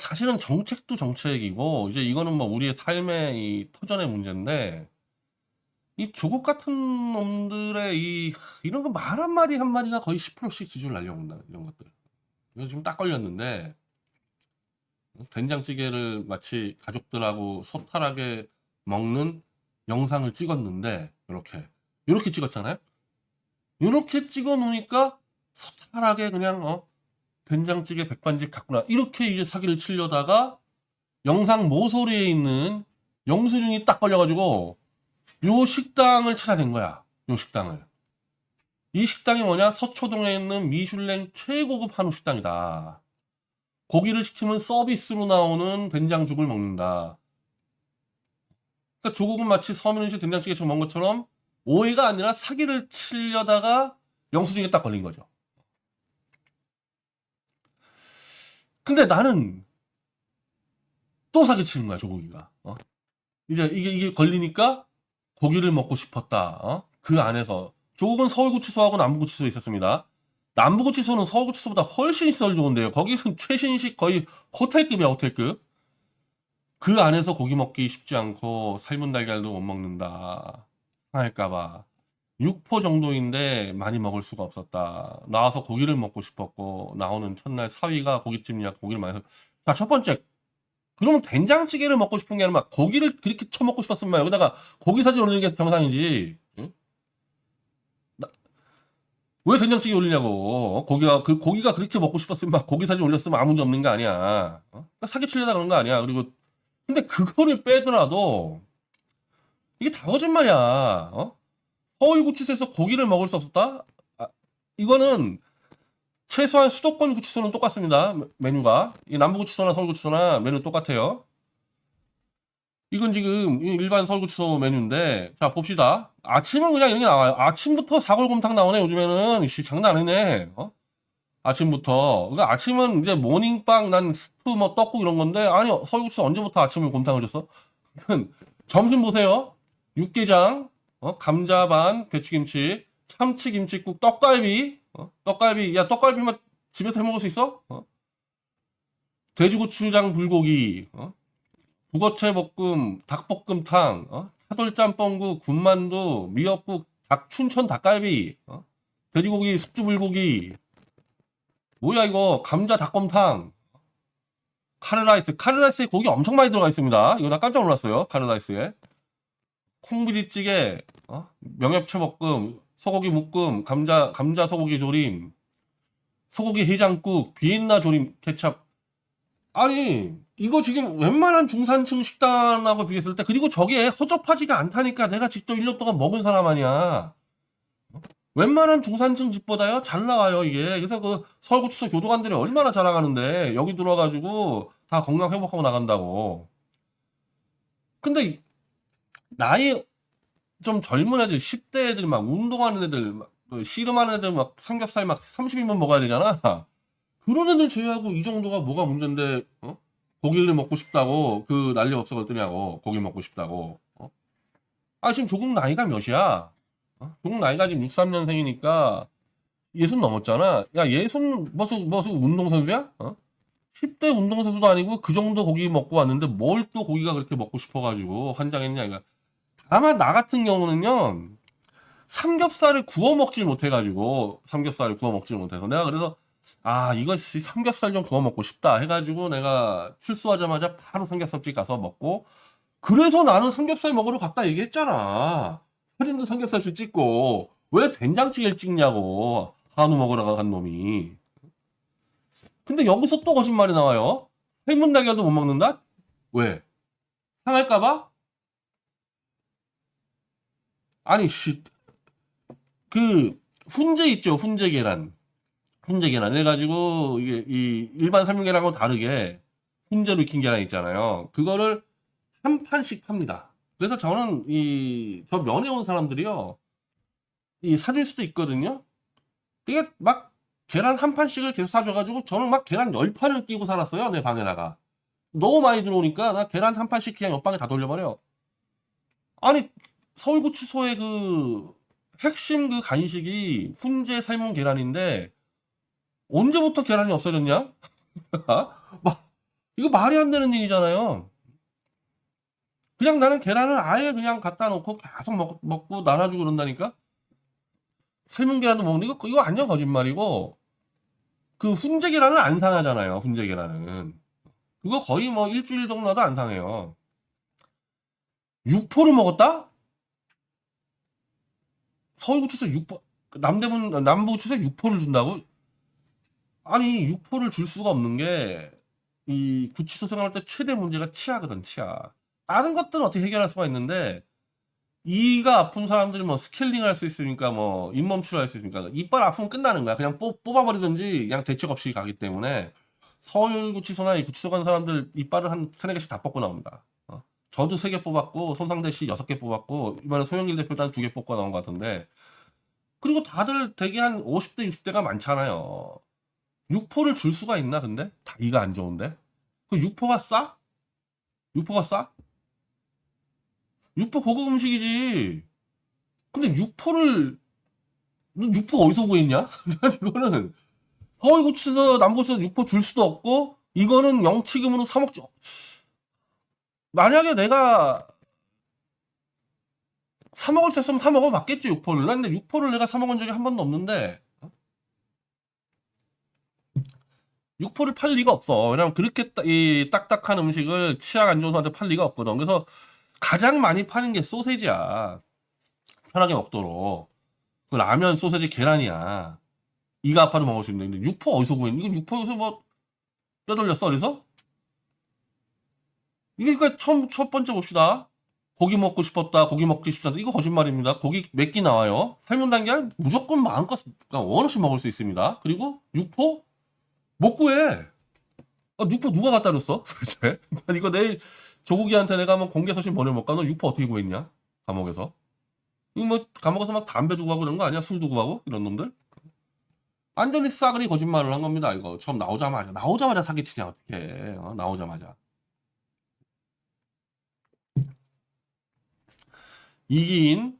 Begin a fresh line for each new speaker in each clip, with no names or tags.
사실은 정책도 정책이고 이제 이거는 뭐 우리의 삶의 이 터전의 문제인데 이 조국 같은 놈들의 이 이런 거 말 한마디 한마디가 거의 10%씩 지지율 날려온다 이런 것들. 이거 지금 딱 걸렸는데 된장찌개를 마치 가족들하고 소탈하게 먹는 영상을 찍었는데 이렇게 이렇게 찍었잖아요. 이렇게 찍어 놓으니까 소탈하게 그냥 어 된장찌개 백반집 갔구나 이렇게 이제 사기를 치려다가 영상 모서리에 있는 영수증이 딱 걸려가지고 요 식당을 찾아낸 거야. 요 식당을. 이 식당이 뭐냐? 서초동에 있는 미슐랭 최고급 한우 식당이다. 고기를 시키면 서비스로 나오는 된장죽을 먹는다. 그러니까 조국은 마치 서민은 씨 된장찌개처럼 먹은 것처럼 오해가 아니라 사기를 치려다가 영수증에 딱 걸린 거죠. 근데 나는 또 사기 치는 거야, 조국이가. 어? 이제 이게, 이게 걸리니까 고기를 먹고 싶었다. 어? 그 안에서. 조국은 서울구치소하고 남부구치소에 있었습니다. 남부구치소는 서울구치소보다 훨씬 시설 좋은데요. 거기는 최신식 거의 호텔급이야, 호텔급. 그 안에서 고기 먹기 쉽지 않고 삶은 달걀도 못 먹는다. 할까봐. 6포 정도인데 많이 먹을 수가 없었다. 나와서 고기를 먹고 싶었고 나오는 첫날 사위가 고깃집이냐 고기를 많이 해서 자, 첫 번째 그러면 된장찌개를 먹고 싶은 게 아니라 막 고기를 그렇게 처먹고 싶었으면 여기다가 고기 사진 올리는 게 병상이지. 응? 나- 왜 된장찌개 올리냐고. 어? 고기가 그 고기가 그렇게 먹고 싶었으면 막 고기 사진 올렸으면 아무 문제 없는 거 아니야. 어? 그러니까 사기치려다 그런 거 아니야. 그리고 근데 그거를 빼더라도 이게 다 거짓말이야. 어? 서울구치소에서 고기를 먹을 수 없었다? 아, 이거는 최소한 수도권 구치소는 똑같습니다. 메- 메뉴가. 이 남부구치소나 서울구치소나 메뉴 똑같아요. 이건 지금 이 일반 서울구치소 메뉴인데, 자, 봅시다. 아침은 그냥 이런 게 나와요. 아침부터 사골곰탕 나오네, 요즘에는. 씨, 장난 아니네. 어? 아침부터. 그러니까 아침은 이제 모닝빵, 난 스프, 뭐, 떡국 이런 건데, 아니, 서울구치소 언제부터 아침에 곰탕을 줬어? 점심 보세요. 육개장, 어? 감자 반, 배추김치, 참치 김치국, 떡갈비, 어? 떡갈비, 야, 떡갈비만 집에서 해 먹을 수 있어? 어? 돼지고추장 불고기, 어? 북어채 볶음, 닭볶음탕, 어? 차돌짬뽕국, 군만두, 미역국, 닭, 춘천 닭갈비, 어? 돼지고기, 숙주 불고기, 뭐야 이거, 감자 닭곰탕, 카레라이스, 카레라이스에 고기 엄청 많이 들어가 있습니다. 이거 나 깜짝 놀랐어요, 카레라이스에. 콩비리찌개, 어? 명엽채볶음, 소고기 묵금, 감자 감자 소고기 조림, 소고기 해장국, 비엔나 조림 케찹. 아니 이거 지금 웬만한 중산층 식단하고 비교했을 때 그리고 저게 허접하지가 않다니까 내가 직접 1년 동안 먹은 사람 아니야. 어? 웬만한 중산층 집보다요 잘 나와요 이게. 그래서 그 서울구치소 교도관들이 얼마나 자랑하는데 여기 들어가지고 다 건강 회복하고 나간다고. 근데 나이 좀 젊은 애들, 10대 애들 막 운동하는 애들, 막그 씨름하는 애들 막 삼겹살 막 30인분 먹어야 되잖아. 그런 애들 제외하고 이 정도가 뭐가 문제인데, 어? 고기를 먹고 싶다고 그 난리 없어졌더냐고. 고기 먹고 싶다고. 어? 아, 지금 조국 나이가 몇이야? 어? 조국 나이가 지금 63년생이니까 예순 넘었잖아. 야, 예순 무슨 무슨 운동선수야? 어? 10대 운동선수도 아니고 그 정도 고기 먹고 왔는데 뭘 또 고기가 그렇게 먹고 싶어가지고 환장했냐 이거. 다만 나 같은 경우는요 삼겹살을 구워 먹질 못해가지고 삼겹살을 구워 먹질 못해서 내가 그래서 아 이것이 삼겹살 좀 구워 먹고 싶다 해가지고 내가 출소하자마자 바로 삼겹살집 가서 먹고 그래서 나는 삼겹살 먹으러 갔다 얘기했잖아 사진도 삼겹살집 찍고 왜 된장찌개를 찍냐고 한우 먹으러 간 놈이 근데 여기서 또 거짓말이 나와요 달걀도 못 먹는다? 왜? 상할까봐? 아니 씨. 그 훈제 있죠. 훈제 계란. 훈제 계란 해 가지고 이게 이 일반 삶은 계란하고 다르게 훈제로 익힌 계란 있잖아요. 그거를 한 판씩 팝니다. 그래서 저는 이 저 면회 온 사람들이요. 이 사줄 수도 있거든요. 이게 막 계란 한 판씩을 계속 사줘 가지고 저는 막 계란 열 판을 끼고 살았어요. 내 방에다가. 너무 많이 들어오니까 나 계란 한 판씩 그냥 옆방에 다 돌려버려. 아니 서울구치소의 그 핵심 그 간식이 훈제 삶은 계란인데 언제부터 계란이 없어졌냐? 막 이거 말이 안 되는 얘기잖아요. 그냥 나는 계란을 아예 그냥 갖다 놓고 계속 먹, 먹고 나눠주고 그런다니까? 삶은 계란도 먹는 이거 이거 완전 거짓말이고 그 훈제 계란은 안 상하잖아요. 훈제 계란은 그거 거의 뭐 일주일 정도도 안 상해요. 육포를 먹었다? 서울구치소 육포 남대문 남부구치소에 육포를 준다고? 아니 육포를 줄 수가 없는 게 이 구치소 생활할 때 최대 문제가 치아거든 치아. 다른 것들은 어떻게 해결할 수가 있는데 이가 아픈 사람들이 뭐 스케일링 할 수 있으니까 뭐 잇몸 치료 할 수 있으니까 이빨 아프면 끝나는 거야. 그냥 뽑, 뽑아버리든지 그냥 대책 없이 가기 때문에 서울구치소나 이 구치소 간 사람들 이빨을 한 세네 개씩 다 뽑고 나옵니다. 어. 저도 세 개 뽑았고 손상대 씨 여섯 개 뽑았고 이번에 소영길 대표도 한두개 뽑고 나온 것 같은데 그리고 다들 되게 한 50대 60대가 많잖아요. 육포를 줄 수가 있나 근데 다 이가 안 좋은데 그 육포가 싸? 육포가 싸? 육포 고급 음식이지. 근데 육포를 너 육포 어디서 구했냐? 이거는 서울구치소 남구치소 육포 줄 수도 없고 이거는 영치금으로 사 먹지. 만약에 내가 사 먹을 수 있으면 사 먹어 봤겠지 육포를. 난 근데 육포를 내가 사 먹은 적이 한 번도 없는데 어? 육포를 팔 리가 없어. 왜냐면 그렇게 따- 이 딱딱한 음식을 치아 안 좋은 사람한테 팔 리가 없거든. 그래서 가장 많이 파는 게 소세지야. 편하게 먹도록. 그 라면, 소세지, 계란이야. 이가 아파도 먹을 수 있는데 육포 어디서 구했니? 이거 육포 여기서 뭐 뼈돌렸어 어디서? 이게 그러니까 처음 첫 번째 봅시다. 고기 먹고 싶었다. 고기 먹기 싶다. 이거 거짓말입니다. 고기 몇 끼 나와요. 삶은 단계 무조건 마음껏 그러니까 원없이 먹을 수 있습니다. 그리고 육포 못 구해. 아, 육포 누가 갖다 줬어? 도대체? 난 이거 내일 조국이한테 내가 한번 공개 서신 보내볼까? 너 육포 어떻게 구했냐? 감옥에서. 이거 뭐 감옥에서 막 담배 두고 하고 그런 거 아니야? 술 두고 하고 이런 놈들? 완전히 싸그리 거짓말을 한 겁니다. 이거 처음 나오자마자 나오자마자 사기치냐 어떻게? 어, 나오자마자. 이기인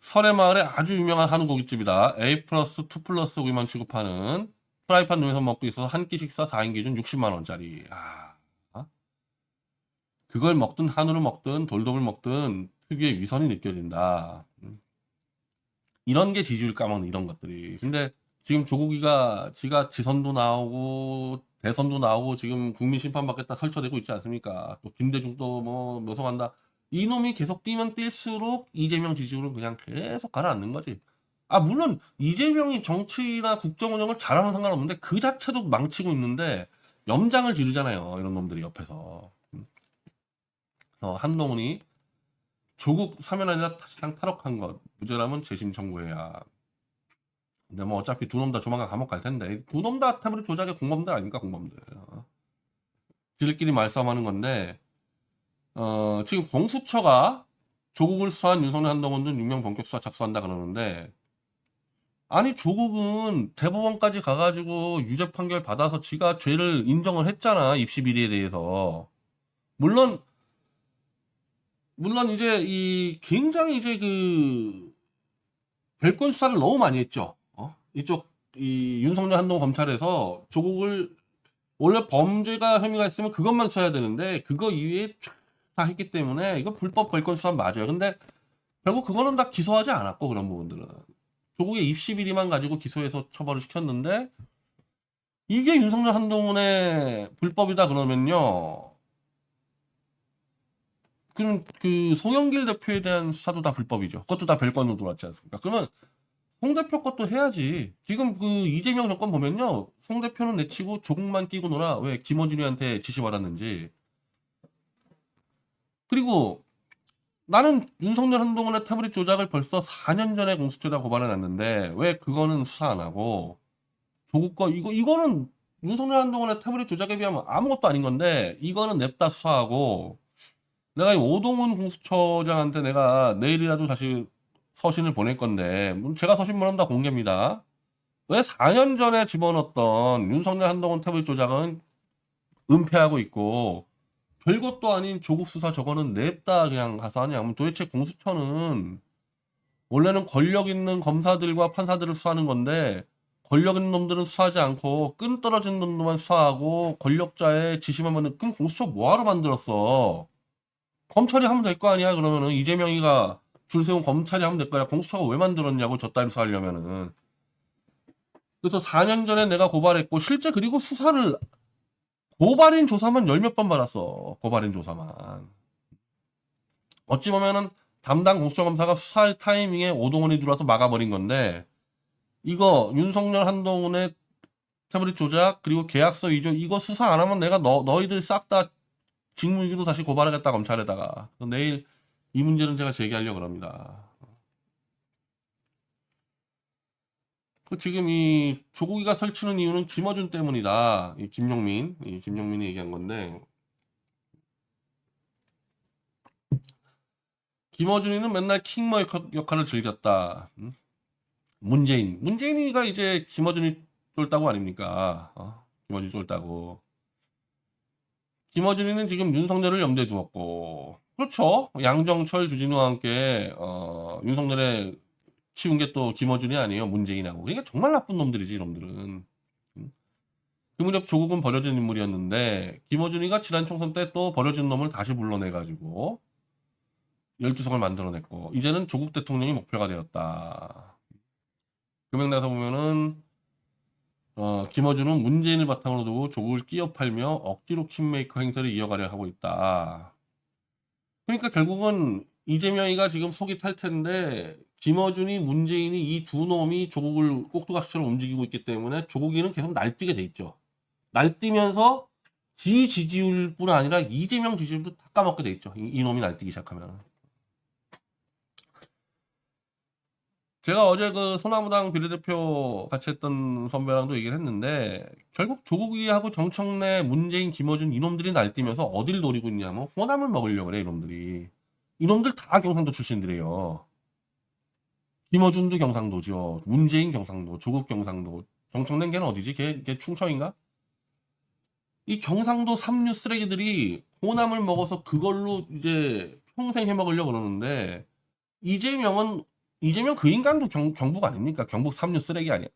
설해마을의 아주 유명한 한우 고깃집이다. A 플러스 2 플러스 고기만 취급하는 프라이팬 눈에서 먹고 있어서 한 끼 식사 4인 기준 60만 원짜리. 아, 어? 그걸 먹든 한우를 먹든 돌돔을 먹든 특유의 위선이 느껴진다. 음. 이런 게 지지율 까먹는 이런 것들이. 근데 지금 조국이가 지가 지선도 나오고 대선도 나오고 지금 국민 심판 받겠다 설쳐되고 있지 않습니까? 또 김대중도 뭐 묘성한다. 이놈이 계속 뛰면 뛸수록 이재명 지지율은 그냥 계속 가라앉는 거지. 아 물론 이재명이 정치나 국정 운영을 잘하는 상관없는데 그 자체도 망치고 있는데 염장을 지르잖아요. 이런 놈들이 옆에서. 음. 그래서 한동훈이 조국 사면 아니라 사실상 탈옥한 것 무죄라면 재심 청구해야. 근데 뭐 어차피 두 놈 다 조만간 감옥 갈 텐데 두 놈 다 태블릿 조작의 공범들 아닙니까 공범들. 어. 지들끼리 말싸움하는 건데 어, 지금 공수처가 조국을 수사한 윤석열 한동훈 등 6명 본격 수사 착수한다 그러는데 아니 조국은 대법원까지 가가지고 유죄 판결 받아서 지가 죄를 인정을 했잖아 입시 비리에 대해서 물론 물론 이제 이 굉장히 이제 그 별건 수사를 너무 많이 했죠. 어? 이쪽 이 윤석열 한동훈 검찰에서 조국을 원래 범죄가 혐의가 있으면 그것만 수사해야 되는데 그거 이외에 쫙 다 했기 때문에 이거 불법 별건 수사 맞아요. 근데 결국 그거는 다 기소하지 않았고 그런 부분들은 조국의 입시 비리만 가지고 기소해서 처벌을 시켰는데 이게 윤석열 한동훈의 불법이다 그러면요. 그럼 그 송영길 대표에 대한 수사도 다 불법이죠. 그것도 다 별건으로 들어왔지 않습니까? 그러면 송 대표 것도 해야지. 지금 그 이재명 정권 보면요. 송 대표는 내치고 조국만 끼고 놀아. 왜 김어준이한테 지시 받았는지. 그리고 나는 윤석열 한동훈의 태블릿 조작을 벌써 4년 전에 공수처에다 고발해 놨는데 왜 그거는 수사 안 하고 조국 거 이거 이거는 윤석열 한동훈의 태블릿 조작에 비하면 아무것도 아닌 건데 이거는 냅다 수사하고 내가 이 오동훈 공수처장한테 내가 내일이라도 다시 서신을 보낼 건데 물론 제가 서신 보낸다 공개입니다. 왜 4년 전에 집어넣었던 윤석열 한동훈 태블릿 조작은 은폐하고 있고 별것도 아닌 조국 수사 저거는 냅다 그냥 가서 하냐. 그럼 도대체 공수처는 원래는 권력 있는 검사들과 판사들을 수사하는 건데 권력 있는 놈들은 수사하지 않고 끈 떨어진 놈들만 수사하고 권력자의 지시만 받는 그럼 공수처 뭐하러 만들었어? 검찰이 하면 될 거 아니야? 그러면은 이재명이가 줄 세운 검찰이 하면 될거 아니야? 공수처가 왜 만들었냐고 저 따위 수사하려면은 그래서 4년 전에 내가 고발했고 실제 그리고 수사를 고발인 조사만 열 몇 번 받았어. 고발인 조사만. 어찌 보면은 담당 공수처 검사가 수사할 타이밍에 오동원이 들어와서 막아버린 건데 이거 윤석열 한동훈의 태블릿 조작 그리고 계약서 위조 이거 수사 안 하면 내가 너 너희들 싹 다 직무유기도 다시 고발하겠다 검찰에다가 내일 이 문제는 제가 제기하려고 합니다. 그 지금 이 조국이가 설치는 이유는 김어준 때문이다. 이 김용민, 이 김용민이 얘기한 건데 김어준이는 맨날 킹머 역- 역할을 즐겼다. 음? 문재인, 문재인이가 이제 김어준이 쫄다고 아닙니까? 어? 김어준이 쫄다고. 김어준이는 지금 윤석열을 염두에 두었고, 그렇죠. 양정철, 주진우와 함께 어, 윤석열의 키운 게 또 김어준이 아니에요. 문재인하고. 그러니까 정말 나쁜 놈들이지, 이놈들은. 음. 그 무렵 조국은 버려진 인물이었는데, 김어준이가 지난 총선 때 또 버려진 놈을 다시 불러내가지고, 12석을 만들어냈고, 이제는 조국 대통령이 목표가 되었다. 금액나서 보면은, 어, 김어준은 문재인을 바탕으로 두고 조국을 끼어 팔며 억지로 킹메이커 행세를 이어가려 하고 있다. 그러니까 결국은 이재명이가 지금 속이 탈 텐데 김어준이 문재인이 이 두 놈이 조국을 꼭두각시처럼 움직이고 있기 때문에 조국이는 계속 날뛰게 돼 있죠. 날뛰면서 지 지지율뿐 아니라 이재명 지지율도 다 까먹게 돼 있죠. 이, 이 놈이 날뛰기 시작하면. 제가 어제 그 소나무당 비례대표 같이 했던 선배랑도 얘기를 했는데 결국 조국이하고 정청래, 문재인, 김어준 이놈들이 날뛰면서 어딜 노리고 있냐면 호남을 먹으려고 그래 이놈들이. 이놈들 다 경상도 출신들이에요. 김어준도 경상도죠. 문재인 경상도, 조국 경상도. 정청래 걔는 어디지? 걔, 걔 충청인가? 이 경상도 삼류 쓰레기들이 호남을 먹어서 그걸로 이제 평생 해먹으려고 그러는데 이재명은 이재명 그 인간도 경, 경북 아닙니까? 경북 삼류 쓰레기 아니야?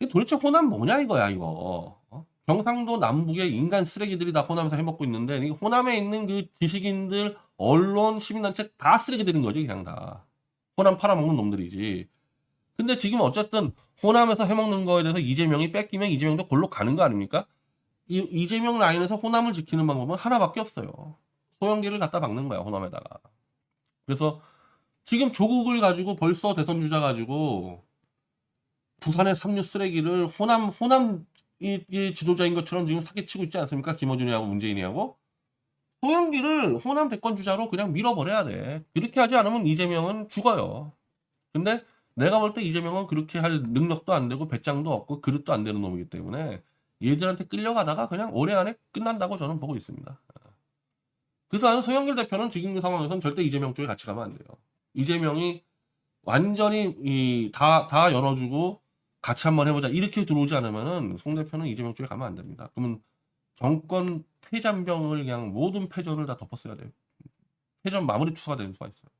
이게 도대체 호남 뭐냐 이거야 이거. 어? 경상도 남북의 인간 쓰레기들이 다 호남에서 해먹고 있는데 이 호남에 있는 그 지식인들, 언론, 시민단체 다 쓰레기들인 거지 그냥 다. 호남 팔아먹는 놈들이지. 근데 지금 어쨌든 호남에서 해먹는 거에 대해서 이재명이 뺏기면 이재명도 골로 가는 거 아닙니까? 이 이재명 라인에서 호남을 지키는 방법은 하나밖에 없어요. 소형기를 갖다 박는 거야 호남에다가. 그래서 지금 조국을 가지고 벌써 대선 주자 가지고 부산의 삼류 쓰레기를 호남 호남 이, 이 지도자인 것처럼 지금 사기치고 있지 않습니까? 김어준이하고 문재인이하고 소형기를 호남 대권 주자로 그냥 밀어버려야 돼. 그렇게 하지 않으면 이재명은 죽어요. 근데 내가 볼 때 이재명은 그렇게 할 능력도 안 되고 배짱도 없고 그릇도 안 되는 놈이기 때문에 얘들한테 끌려가다가 그냥 올해 안에 끝난다고 저는 보고 있습니다. 그래서 소영길 대표는 지금 그 상황에서는 절대 이재명 쪽에 같이 가면 안 돼요. 이재명이 완전히 이다다 열어주고 같이 한번 해보자 이렇게 들어오지 않으면은 송 대표는 이재명 쪽에 가면 안 됩니다. 그러면 정권 폐잔병을 그냥 모든 패전을 다 덮었어야 돼요. 패전 마무리 투수가 되는 수가 있어요.